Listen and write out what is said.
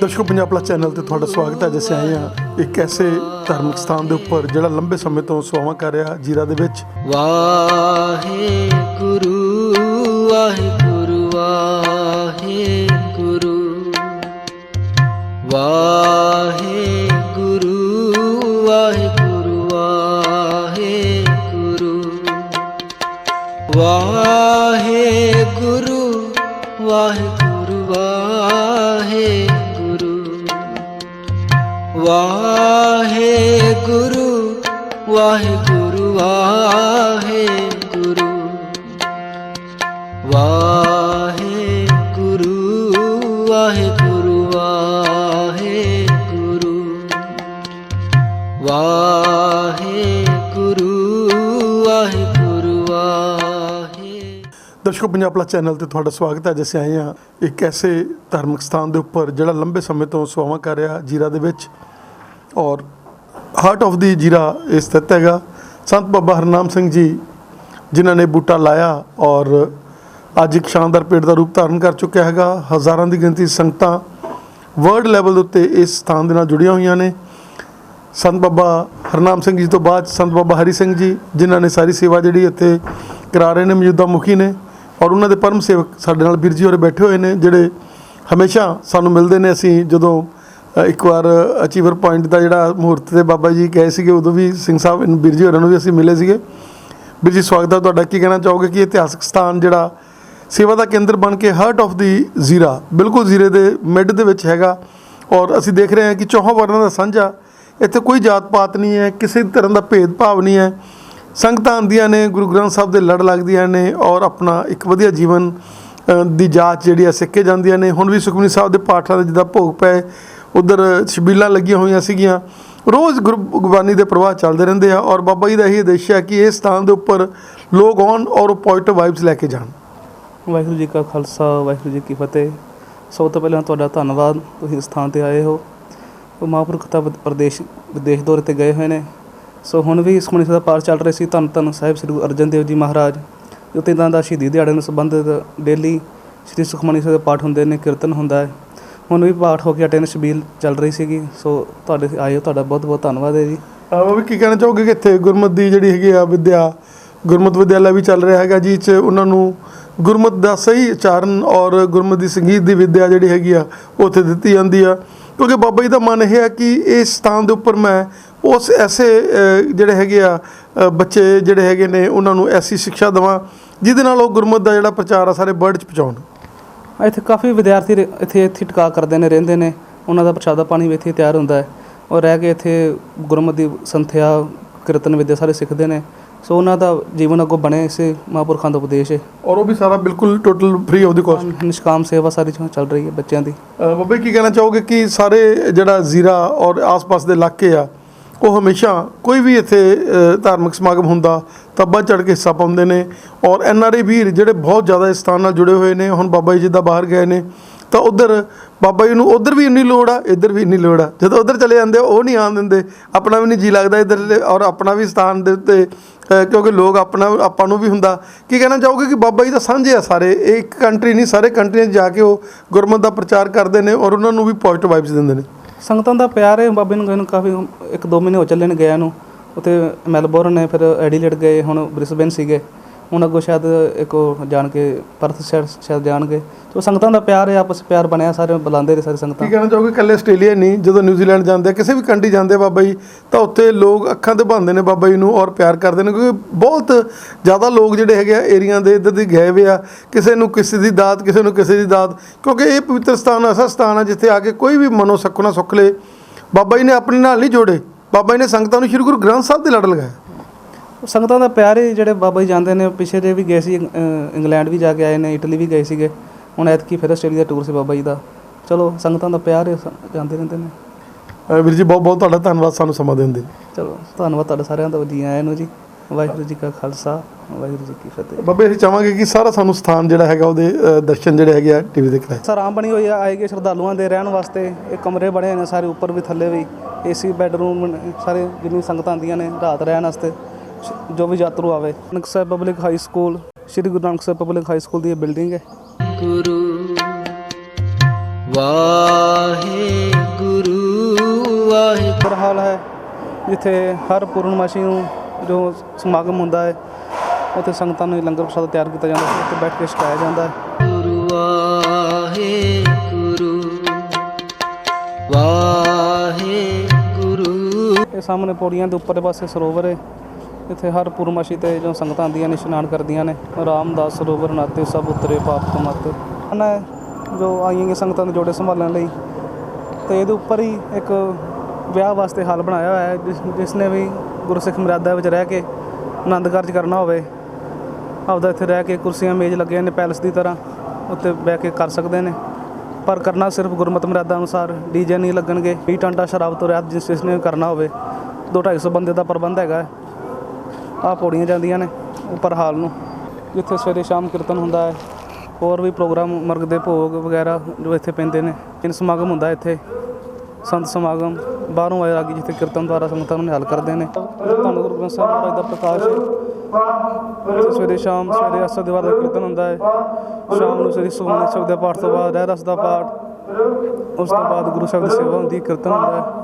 ਦਰਸ਼ਕੋ Punjab plus channel ਤੇ ਤੁਹਾਡਾ ਸਵਾਗਤ ਹੈ। ਜਿਵੇਂ ਆਏ ਹਾਂ ਇੱਕ ਐਸੇ ਧਾਰਮਿਕ ਸਥਾਨ ਦੇ ਉੱਪਰ, ਜਿਹੜਾ ਲੰਬੇ ਸਮੇਂ ਤੋਂ ਸੇਵਾ ਕਰ ਰਿਹਾ ਜੀਰਾ ਦੇ ਵਿੱਚ। ਵਾਹਿਗੁਰੂ ਵਾਹਿਗੁਰੂ ਵਾਹਿਗੁਰੂ। ਵਾਹਿਗੁਰੂ ਵਾਹਿਗੁਰੂ ਵਾਹਿਗੁਰੂ। ਵਾਹਿਗੁਰੂ ਵਾਹਿਗੁਰੂ ਵਾਹਿਗੁਰੂ। ਵਾਹਿਗੁਰੂ ਵਾਹਿਗੁਰੂ ਵਾਹਿਗੁਰੂ। ਵਾਹਿਗੁਰੂ ਵਾਹਿਗੁਰੂ ਵਾਹਿਗੁਰੂ। ਵਾਹਿਗੁਰੂ ਵਾਹਿਗੁਰੂ ਵਾਹਿਗੁਰੂ ਦਰਸ਼ਕੋ, ਪੰਜਾਬ ਪਲੱਸ ਚੈਨਲ ਤੇ ਤੁਹਾਡਾ ਸਵਾਗਤ ਹੈ। ਜਿਵੇਂ ਆਏ ਹਾਂ ਇੱਕ ਐਸੇ ਧਾਰਮਿਕ ਸਥਾਨ ਦੇ ਉੱਪਰ ਜਿਹੜਾ ਲੰਬੇ ਸਮੇਂ ਤੋਂ ਸੇਵਾ ਕਰ ਰਿਹਾ ਜੀਰਾ ਦੇ ਵਿੱਚ। ਔਰ ਹਾਰਟ ਆਫ ਦੀ ਜੀਰਾ ਇਹ ਸਥਿਤ ਹੈਗਾ। ਸੰਤ ਬਾਬਾ ਹਰਨਾਮ ਸਿੰਘ ਜੀ, ਜਿਨ੍ਹਾਂ ਨੇ ਬੂਟਾ ਲਾਇਆ ਔਰ ਅੱਜ ਇੱਕ ਸ਼ਾਨਦਾਰ ਪੇੜ ਦਾ ਰੂਪ ਧਾਰਨ ਕਰ ਚੁੱਕਿਆ ਹੈਗਾ। ਹਜ਼ਾਰਾਂ ਦੀ ਗਿਣਤੀ ਸੰਗਤਾਂ ਵਰਲਡ ਲੈਵਲ ਦੇ ਉੱਤੇ ਇਸ ਸਥਾਨ ਦੇ ਨਾਲ ਜੁੜੀਆਂ ਹੋਈਆਂ ਨੇ। ਸੰਤ ਬਾਬਾ ਹਰਨਾਮ ਸਿੰਘ ਜੀ ਤੋਂ ਬਾਅਦ ਸੰਤ ਬਾਬਾ ਹਰੀ ਸਿੰਘ ਜੀ, ਜਿਨ੍ਹਾਂ ਨੇ ਸਾਰੀ ਸੇਵਾ ਜਿਹੜੀ ਇੱਥੇ ਕਰਾ ਰਹੇ ਨੇ, ਮੌਜੂਦਾ ਮੁਖੀ ਨੇ ਔਰ ਉਹਨਾਂ ਦੇ ਪਰਮ ਸੇਵਕ ਸਾਡੇ ਨਾਲ ਵੀਰ ਜੀ ਹੋਰੇ ਬੈਠੇ ਹੋਏ ਨੇ, ਜਿਹੜੇ ਹਮੇਸ਼ਾ ਸਾਨੂੰ ਮਿਲਦੇ ਨੇ। ਅਸੀਂ ਜਦੋਂ ਇੱਕ ਵਾਰ ਅਚੀਵਰ ਪੁਆਇੰਟ ਦਾ ਜਿਹੜਾ ਮਹੂਰਤ ਤੇ ਬਾਬਾ ਜੀ ਗਏ ਸੀਗੇ, ਉਦੋਂ ਵੀ ਸਿੰਘ ਸਾਹਿਬ ਨੂੰ ਜੀ ਹੋਰਾਂ ਨੂੰ ਵੀ ਅਸੀਂ ਮਿਲੇ ਸੀਗੇ। ਵੀਰ ਜੀ ਸਵਾਗਤ ਹੈ ਤੁਹਾਡਾ। ਕੀ ਕਹਿਣਾ ਚਾਹੋਗੇ ਕਿ ਇਤਿਹਾਸਕ ਸਥਾਨ ਜਿਹੜਾ ਸੇਵਾ ਦਾ ਕੇਂਦਰ ਬਣ ਕੇ ਹਾਰਟ ਆਫ ਦੀ ਜ਼ੀਰਾ, ਬਿਲਕੁਲ ਜ਼ੀਰੇ ਦੇ ਮਿਡ ਦੇ ਵਿੱਚ ਹੈਗਾ। ਔਰ ਅਸੀਂ ਦੇਖ ਰਹੇ ਹਾਂ ਕਿ ਚੌਹਾਂ ਵਰਨਾਂ ਦਾ ਸਾਂਝਾ, ਇੱਥੇ ਕੋਈ ਜਾਤ ਪਾਤ ਨਹੀਂ ਹੈ, ਕਿਸੇ ਤਰ੍ਹਾਂ ਦਾ ਭੇਦਭਾਵ ਨਹੀਂ ਹੈ। ਸੰਗਤਾਂ ਆਉਂਦੀਆਂ ਨੇ, ਗੁਰੂ ਗ੍ਰੰਥ ਸਾਹਿਬ ਦੇ ਲੜ ਲੱਗਦੀਆਂ ਨੇ ਔਰ ਆਪਣਾ ਇੱਕ ਵਧੀਆ ਜੀਵਨ ਦੀ ਜਾਂਚ ਜਿਹੜੀ ਆ ਸਿੱਕੇ ਜਾਂਦੀਆਂ ਨੇ। ਹੁਣ ਵੀ ਸੁਖਮਨੀ ਸਾਹਿਬ ਦੇ ਪਾਠਾਂ ਦੇ ਜਿੱਦਾਂ ਭੋਗ ਪਏ ਉਧਰ ਛਬੀਲਾਂ ਲੱਗੀਆਂ ਹੋਈਆਂ ਸੀਗੀਆਂ। ਰੋਜ਼ ਗੁਰੂ ਗੁਰਬਾਣੀ ਦੇ ਪ੍ਰਵਾਹ ਚੱਲਦੇ ਰਹਿੰਦੇ ਆ ਔਰ ਬਾਬਾ ਜੀ ਦਾ ਇਹ ਉਦੇਸ਼ ਹੈ ਕਿ ਇਸ ਸਥਾਨ ਦੇ ਉੱਪਰ ਲੋਕ ਆਉਣ ਔਰ ਪੋਜ਼ਿਟਿਵ ਵਾਈਬਸ ਲੈ ਕੇ ਜਾਣ। ਵਾਹਿਗੁਰੂ ਜੀ ਕਾ ਖਾਲਸਾ, ਵਾਹਿਗੁਰੂ ਜੀ ਕੀ ਫਤਿਹ। ਸਭ ਤੋਂ ਪਹਿਲਾਂ ਤੁਹਾਡਾ ਧੰਨਵਾਦ। ਤੁਸੀਂ ਇਸ ਸਥਾਨ ਤੇ ਆਏ ਹੋ। ਉਹ ਮਹਾਂਪੁਰਖ ਤਾਂ ਪ੍ਰਦੇਸ਼, ਵਿਦੇਸ਼ ਦੌਰੇ ਤੇ ਗਏ ਹੋਏ ਨੇ। ਸੋ ਹੁਣ ਵੀ ਸੁਖਮਨੀ ਸਾਹਿਬ ਦਾ ਪਾਠ ਚੱਲ ਰਹੇ ਸੀ। ਧੰਨ ਧੰਨ ਸਾਹਿਬ ਸ੍ਰੀ ਗੁਰੂ ਅਰਜਨ ਦੇਵ ਜੀ ਮਹਾਰਾਜ। ਜੋ ਤਿੰਨਾਂ ਦਾ ਸ਼ਹੀਦੀ ਦਿਹਾੜੇ ਨੂੰ ਸੰਬੰਧਿਤ ਡੇਲੀ ਸ੍ਰੀ ਸੁਖਮਨੀ ਸਾਹਿਬ ਦੇ ਪਾਠ ਹੁੰਦੇ ਨੇ, ਕੀਰਤਨ ਹੁੰਦਾ ਹੈ। ਹੁਣ ਵੀ ਪਾਠ ਹੋ ਕੇ ਅਟੈਨ ਸ਼ਬੀਲ ਚੱਲ ਰਹੀ ਸੀਗੀ, ਸੋ ਤੁਹਾਡੇ ਆਏ ਹੋ ਤੁਹਾਡਾ ਬਹੁਤ ਬਹੁਤ ਧੰਨਵਾਦ ਹੈ ਜੀ। ਉਹ ਵੀ ਕੀ ਕਹਿਣਾ ਚਾਹੋਗੇ ਕਿ ਇੱਥੇ ਗੁਰਮਤ ਦੀ ਜਿਹੜੀ ਹੈਗੀ ਆ ਵਿਦਿਆ, ਗੁਰਮਤ ਵਿਦਿਆਲਾ ਵੀ ਚੱਲ ਰਿਹਾ ਹੈਗਾ ਜਿਸ 'ਚ ਉਹਨਾਂ ਨੂੰ ਗੁਰਮਤ ਦਾ ਸਹੀ ਉਚਾਰਨ ਔਰ ਗੁਰਮਤ ਦੀ ਸੰਗੀਤ ਦੀ ਵਿਦਿਆ ਜਿਹੜੀ ਹੈਗੀ ਆ ਉਹ ਉੱਥੇ ਦਿੱਤੀ ਜਾਂਦੀ ਆ। ਕਿਉਂਕਿ ਬਾਬਾ ਜੀ ਦਾ ਮਨ ਇਹ ਹੈ ਕਿ ਇਸ ਸਥਾਨ ਦੇ ਉੱਪਰ ਮੈਂ ਉਸ ਐਸੇ ਜਿਹੜੇ ਹੈਗੇ ਆ ਬੱਚੇ ਜਿਹੜੇ ਹੈਗੇ ਨੇ, ਉਹਨਾਂ ਨੂੰ ਐਸੀ ਸਿੱਖਿਆ ਦੇਵਾਂ, ਜਿਹਦੇ ਨਾਲ ਉਹ ਗੁਰਮਤ ਦਾ ਜਿਹੜਾ ਪ੍ਰਚਾਰ ਆ, ਸਾਰੇ ਵਰਲਡ 'ਚ ਪਹੁੰਚਾਉਣ। ਇੱਥੇ ਕਾਫੀ ਵਿਦਿਆਰਥੀ ਰ- ਇੱਥੇ ਇੱਥੇ ਟਿਕਾ ਕਰਦੇ ਨੇ ਰਹਿੰਦੇ ਨੇ। ਉਹਨਾਂ ਦਾ ਪ੍ਰਸ਼ਾਦਾ ਪਾਣੀ ਵੀ ਇੱਥੇ ਤਿਆਰ ਹੁੰਦਾ ਹੈ। ਔਰ ਰਹਿ ਕੇ ਇੱਥੇ ਗੁਰਮਤਿ ਦੀ ਸੰਥਿਆ ਕੀਰਤਨ ਵਿਦਿਆ ਸਾਰੇ ਸਿੱਖਦੇ ਨੇ। ਸੋ ਉਹਨਾਂ ਦਾ ਜੀਵਨ ਅੱਗੋਂ ਬਣੇ ਇਸੇ ਮਹਾਂਪੁਰਖਾਂ ਦਾ ਉਪਦੇਸ਼ ਹੈ। ਔਰ ਉਹ ਵੀ ਸਾਰਾ ਬਿਲਕੁਲ total free of the cost ਨਿਸ਼ਕਾਮ ਸੇਵਾ ਸਾਰੀ ਚੱਲ ਰਹੀ ਹੈ ਬੱਚਿਆਂ ਦੀ। ਬਾਬਾ ਕੀ ਕਹਿਣਾ ਚਾਹੋਗੇ ਕਿ ਸਾਰੇ ਜਿਹੜਾ ਜ਼ੀਰਾ ਔਰ ਆਸ-ਪਾਸ ਦੇ ਇਲਾਕੇ ਆ ਉਹ ਹਮੇਸ਼ਾ ਕੋਈ ਵੀ ਇੱਥੇ ਧਾਰਮਿਕ ਸਮਾਗਮ ਹੁੰਦਾ ਤਾਂ ਵੱਧ ਚੜ ਕੇ ਹਿੱਸਾ ਪਾਉਂਦੇ ਨੇ ਔਰ ਐਨ ਆਰ ਆਈ ਵੀਰ ਜਿਹੜੇ ਬਹੁਤ ਜ਼ਿਆਦਾ ਇਸ ਸਥਾਨ ਨਾਲ ਜੁੜੇ ਹੋਏ ਨੇ, ਹੁਣ ਬਾਬਾ ਜੀ ਜਿੱਦਾਂ ਬਾਹਰ ਗਏ ਨੇ, ਤਾਂ ਉਧਰ ਬਾਬਾ ਜੀ ਨੂੰ ਉਧਰ ਵੀ ਇੰਨੀ ਲੋੜ ਆ, ਇੱਧਰ ਵੀ ਇੰਨੀ ਲੋੜ ਆ। ਜਦੋਂ ਉਧਰ ਚਲੇ ਜਾਂਦੇ ਉਹ ਨਹੀਂ ਆਉਣ ਦਿੰਦੇ, ਆਪਣਾ ਵੀ ਨਹੀਂ ਜੀ ਲੱਗਦਾ ਇੱਧਰ ਔਰ ਆਪਣਾ ਵੀ ਸਥਾਨ ਦੇ ਉੱਤੇ ਕਿਉਂਕਿ ਲੋਕ ਆਪਣਾ, ਆਪਾਂ ਨੂੰ ਵੀ ਹੁੰਦਾ। ਕੀ ਕਹਿਣਾ ਚਾਹੋਗੇ ਕਿ ਬਾਬਾ ਜੀ ਤਾਂ ਸਾਂਝੇ ਆ ਸਾਰੇ, ਇਹ ਇੱਕ ਕੰਟਰੀ ਨਹੀਂ, ਸਾਰੇ ਕੰਟਰੀਆਂ 'ਚ ਜਾ ਕੇ ਉਹ ਗੁਰਮਤ ਦਾ ਪ੍ਰਚਾਰ ਕਰਦੇ ਨੇ ਔਰ ਉਹਨਾਂ ਨੂੰ ਵੀ ਪੋਜ਼ਿਟਿਵ ਵਾਈਬਸ ਦਿੰਦੇ ਨੇ? ਸੰਗਤਾਂ ਦਾ ਪਿਆਰ ਹੈ। ਬਾਬੇ ਨੂੰ ਗਏ ਨੂੰ ਕਾਫੀ ਇੱਕ ਦੋ ਮਹੀਨੇ ਹੋ ਚੱਲੇ ਨੇ ਗਿਆ ਨੂੰ। ਉੱਥੇ ਮੈਲਬੌਰਨ ਨੇ, ਫਿਰ ਐਡੀਲੇਡ ਗਏ, ਹੁਣ ਬ੍ਰਿਸਬੇਨ ਸੀਗੇ। ਹੁਣ ਅੱਗੋਂ ਸ਼ਾਇਦ ਇੱਕ ਉਹ ਜਾਣ ਕੇ ਪਰਥ ਸ਼ਾਇਦ ਸ਼ਾਇਦ ਜਾਣਗੇ। ਸੋ ਸੰਗਤਾਂ ਦਾ ਪਿਆਰ ਹੈ, ਆਪਸ ਪਿਆਰ ਬਣਿਆ, ਸਾਰੇ ਬੁਲਾਉਂਦੇ ਰਹੇ ਸਾਰੇ ਸੰਗਤਾਂ। ਕੀ ਕਹਿਣਾ ਚਾਹੋਗੇ? ਇਕੱਲੇ ਆਸਟ੍ਰੇਲੀਆ ਹੀ ਨਹੀਂ, ਜਦੋਂ ਨਿਊਜ਼ੀਲੈਂਡ ਜਾਂਦੇ ਆ, ਕਿਸੇ ਵੀ ਕੰਟਰੀ ਜਾਂਦੇ ਆ ਬਾਬਾ ਜੀ, ਤਾਂ ਉੱਥੇ ਲੋਕ ਅੱਖਾਂ ਤੇ ਬੰਨ੍ਹਦੇ ਨੇ ਬਾਬਾ ਜੀ ਨੂੰ ਔਰ ਪਿਆਰ ਕਰਦੇ ਨੇ, ਕਿਉਂਕਿ ਬਹੁਤ ਜ਼ਿਆਦਾ ਲੋਕ ਜਿਹੜੇ ਹੈਗੇ ਆ, ਏਰੀਆ ਦੇ ਇੱਧਰ ਦੀ ਗਏ ਵੇ ਆ, ਕਿਸੇ ਨੂੰ ਕਿਸੇ ਦੀ ਦਾਤ, ਕਿਸੇ ਨੂੰ ਕਿਸੇ ਦੀ ਦਾਤ, ਕਿਉਂਕਿ ਇਹ ਪਵਿੱਤਰ ਸਥਾਨ ਐਸਾ ਸਥਾਨ ਆ, ਜਿੱਥੇ ਆ ਕੇ ਕੋਈ ਵੀ ਮਨੋ ਸੁੱਖਣਾ ਸੁੱਖ ਲਏ ਬਾਬਾ ਜੀ ਨੇ ਆਪਣੇ ਨਾਲ ਨਹੀਂ ਜੋੜੇ। ਬਾਬਾ ਜੀ ਨੇ ਸੰਗਤਾਂ ਨੂੰ ਸ਼੍ਰੀ ਗੁਰੂ ਗ੍ਰੰਥ ਸਾਹਿਬ ਦੇ ਲੜ ਲਗਾਇਆ ਸੰਗਤਾਂ ਦਾ ਪਿਆਰ ਹੀ ਜਿਹੜੇ ਬਾਬਾ ਜੀ ਜਾਂਦੇ ਨੇ ਪਿਛੇ ਜੇ ਵੀ ਗਏ ਸੀ ਅ, ਇੰਗਲੈਂਡ ਵੀ ਜਾ ਕੇ ਆਏ ਨੇ ਇਟਲੀ ਵੀ ਗਏ ਸੀਗੇ। ਹੁਣ ਐਤਕੀ ਫਿਰ ਆਸਟ੍ਰੇਲੀਆ ਟੂਰ ਸੀ ਬਾਬਾ ਜੀ ਦਾ। ਚਲੋ ਸੰਗਤਾਂ ਦਾ ਪਿਆਰ ਹੈ ਸ- ਜਾਂਦੇ ਰਹਿੰਦੇ ਨੇ। ਅਹ ਵੀਰ ਜੀ ਬਹੁਤ ਬਹੁਤ ਤੁਹਾਡਾ ਧੰਨਵਾਦ ਸਾਨੂੰ ਸਮਾਂ ਦੇਣ ਦੇ। ਚਲੋ ਧੰਨਵਾਦ ਤੁਹਾਡਾ ਸਾਰਿਆਂ ਦਾ ਜੀ ਆਇਆਂ ਨੂੰ ਜੀ। ਵਾਹਿਗੁਰੂ ਜੀ ਕਾ ਖਾਲਸਾ ਵਾਹਿਗੁਰੂ ਜੀ ਕੀ ਫਤਿਹ। ਬਾਬੇ ਅਸੀਂ ਚਾਹਾਂਗੇ ਕਿ ਸਾਰਾ ਸਾਨੂੰ ਸਥਾਨ ਜਿਹੜਾ ਹੈਗਾ ਉਹਦੇ ਅਹ, ਦਰਸ਼ਨ ਜਿਹੜੇ ਹੈਗੇ ਆ ਟੀਵੀ ਤੇ ਕਰਾਏ। ਸਰਾਮ ਬਣੀ ਹੋਈ ਆ ਆਏਗੇ ਸ਼ਰਧਾਲੂਆਂ ਦੇ ਰਹਿਣ ਵਾਸਤੇ। ਇਹ ਕਮਰੇ ਬਣੇ ਹੋਏ ਨੇ ਸਾਰੇ ਉੱਪਰ ਵੀ ਥੱਲੇ ਵੀ। ਏਸੀ ਬੈੱਡਰੂਮ ਸਾਰੇ ਜਿੰਨੀ ਸੰਗਤਾਂ ਆਉਂਦੀਆਂ ਨੇ ਰਾਤ ਰਹਿਣ ਵਾਸਤੇ। ਜੋ ਵੀ ਯਾਤਰੂ ਆਵੇ। Nanak Sahib public high school Shri Guru Nanak Sahib public high school ਦੀ ਇਹ ਬਿਲਡਿੰਗ ਹੈ। ਗੁਰੂ ਵਾਹਿਗੁਰੂ ਵਾਹਿਗੁਰੂ। ਹਾਲ ਹੈ ਜਿੱਥੇ ਹਰ ਪੂਰਨਮਾਸ਼ੀ ਨੂੰ ਜੋ ਸਮਾਗਮ ਹੁੰਦਾ ਹੈ ਉੱਥੇ ਸੰਗਤਾਂ ਨੂੰ ਲੰਗਰ ਪ੍ਰਸ਼ਾਦ ਤਿਆਰ ਕੀਤਾ ਜਾਂਦਾ ਹੈ ਉੱਥੇ ਬੈਠ ਕੇ ਛਕਾਇਆ ਜਾਂਦਾ ਹੈ। ਗੁਰੂ ਵਾਹਿਗੁਰੂ ਵਾਹਿਗੁਰੂ। ਇਹ ਸਾਹਮਣੇ ਪੌੜੀਆਂ ਦੇ ਉੱਪਰਲੇ ਪਾਸੇ ਸਰੋਵਰ ਹੈ। ਇੱਥੇ ਹਰ ਪੂਰਮਾਸ਼ੀ ਤੇ ਜੋ ਸੰਗਤਾਂ ਆਉਂਦੀਆਂ ਨੇ, ਇਸ਼ਨਾਨ ਕਰਦੀਆਂ ਨੇ, ਰਾਮਦਾਸ, ਸਰੋਵਰ, ਨਾਤੇ, ਸਭ ਉਤਰੇ ਪਾਪ ਤੋਂ ਮਤ। ਨਾ ਜੋ ਆਈਆਂ ਗਈਆਂ ਸੰਗਤਾਂ ਦੇ ਜੋੜੇ ਸੰਭਾਲਣ ਲਈ ਤੇ ਇਹਦੇ ਉੱਪਰ ਹੀ ਇੱਕ ਵਿਆਹ ਵਾਸਤੇ ਹਾਲ ਬਣਾਇਆ ਹੋਇਆ ਹੈ, ਜਿਸ ਜਿਸ ਨੇ ਵੀ ਗੁਰਸਿੱਖ ਮਰਿਆਦਾ ਵਿੱਚ ਰਹਿ ਕੇ ਆਨੰਦ ਕਾਰਜ ਕਰਨਾ ਹੋਵੇ, ਆਪਦਾ ਇੱਥੇ ਰਹਿ ਕੇ ਕੁਰਸੀਆਂ ਮੇਜ਼ ਲੱਗੀਆਂ ਨੇ ਪੈਲਸ ਦੀ ਤਰ੍ਹਾਂ ਉੱਤੇ ਬਹਿ ਕੇ ਕਰ ਸਕਦੇ ਨੇ। ਪਰ ਕਰਨਾ ਸਿਰਫ ਗੁਰਮਤਿ ਮਰਿਆਦਾ ਅਨੁਸਾਰ ਡੀਜੇ ਨਹੀਂ ਲੱਗਣਗੇ 20 ਟੰਟਾ ਸ਼ਰਾਬ ਤੋਂ ਰਹਿਤ ਜਿਸ ਜਿਸ ਨੇ ਕਰਨਾ ਹੋਵੇ 2-250 ਬੰਦੇ ਦਾ ਪ੍ਰਬੰਧ ਹੈਗਾ ਆਹ ਪੌੜੀਆਂ ਜਾਂਦੀਆਂ ਨੇ ਉੱਪਰ ਹਾਲ ਨੂੰ। ਜਿੱਥੇ ਸਵੇਰੇ ਸ਼ਾਮ ਕੀਰਤਨ ਹੁੰਦਾ ਹੈ। ਹੋਰ ਵੀ ਪ੍ਰੋਗਰਾਮ, ਮਰਗ ਦੇ ਭੋਗ ਵਗੈਰਾ ਜੋ ਇੱਥੇ ਪੈਂਦੇ ਨੇ। ਤਿੰਨ ਸਮਾਗਮ ਹੁੰਦਾ ਇੱਥੇ। ਸੰਤ ਸਮਾਗਮ ਬਾਹਰੋਂ ਆਏ ਰਾਗੀ ਜਿੱਥੇ ਕੀਰਤਨ ਦੁਆਰਾ ਸੰਗਤਾਂ ਨੂੰ ਨਿਹਾਲ ਕਰਦੇ ਨੇ। ਧੰਨ ਗੁਰੂ ਗ੍ਰੰਥ ਸਾਹਿਬ ਮਹਾਰਾਜ ਦਾ ਪ੍ਰਕਾਸ਼ ਹੈ। ਸਵੇਰੇ ਸ਼ਾਮ, ਸਵੇਰੇ ਅਸਰ ਦੇ ਦਾ ਕੀਰਤਨ ਹੁੰਦਾ ਹੈ। ਸ਼ਾਮ ਨੂੰ ਸ੍ਰੀ ਸੁਖਮਨੀ ਸਾਹਿਬ ਦੇ ਪਾਠ ਤੋਂ ਬਾਅਦ ਰਹਿ ਰਸ ਦਾ ਪਾਠ। ਉਸ ਤੋਂ ਬਾਅਦ ਗੁਰੂ ਸਾਹਿਬ ਦੀ ਸੇਵਾ ਹੁੰਦੀ, ਕੀਰਤਨ ਹੁੰਦਾ ਹੈ।